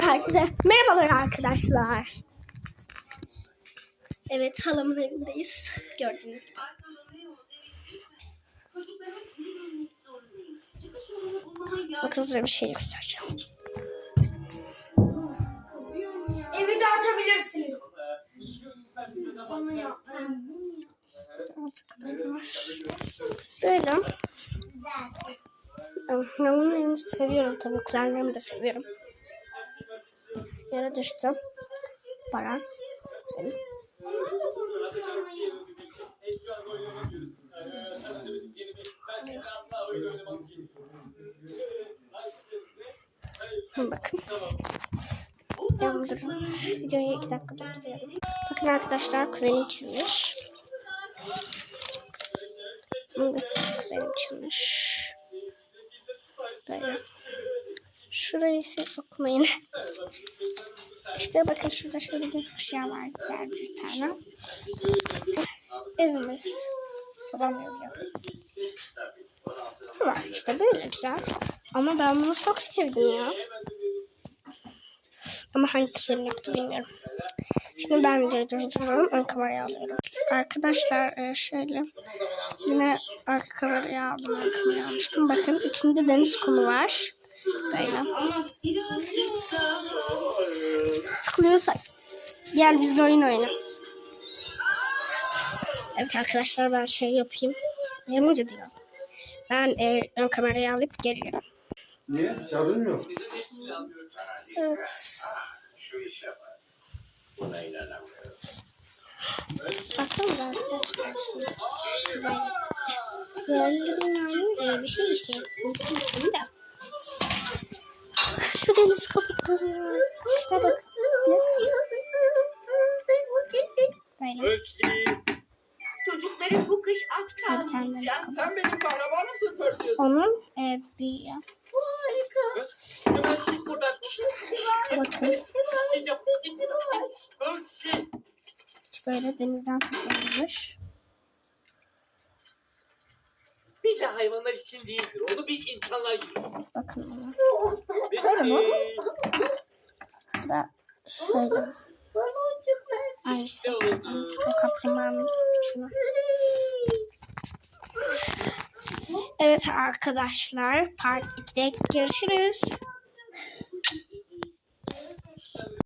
Herkese merhabalar arkadaşlar. Evet halamın evindeyiz. Gördüğünüz gibi. Bakın size bir şey göstereceğim. Evi dağıtabilirsiniz. Böyle. Halamın evini seviyorum tabii. Kuzenlerimi de seviyorum. Yere düştüm. Baran. Senin. Bakın. Yalnız durun. Videoyu iki dakika durduruyorum. Bakın arkadaşlar kuzenim çizmiş. Da kuzenim çizmiş. Böyle. Şurayı ise okumayın. İşte bakın şurada şöyle bir fışya var güzel bir tane. Evimiz. Babam yazıyor. Var işte böyle güzel. Ama ben bunu çok sevdim ya. Ama hangi kuzenim yaptı bilmiyorum. Şimdi ben videoyu durduruyorum. Ön kamerayı alıyorum. Arkadaşlar e, şöyle. Yine arka kamerayı aldım. Ön kamerayı almıştım. Bakın içinde deniz kumu var. Böyle. Sıkılıyorsa gel bizle oyun oyna. Evet arkadaşlar ben şey yapayım. Yapınca diyor. Ben e, ön kamerayı alıp geliyorum. Niye? Şarjın mı yok? Evet. Bakın arkadaşlar şimdi. Güzel. E, bir şey işte. Unuttum ismini Şu deniz kabukları. Şuna bak. Böyle. Çocukların bu kış aç kalmayacak. Sen benim kahramanımsın Perseus. Onun e, bir ya. Hemen git buradan. Bakın. Hiç böyle denizden toplanmış. Bir de hayvanlar için değildir. Onu bir insanlar yer. Bakın buna. Bu da şöyle. Oldu? O kaplumbağanın uçunu. Evet arkadaşlar part 2'de görüşürüz.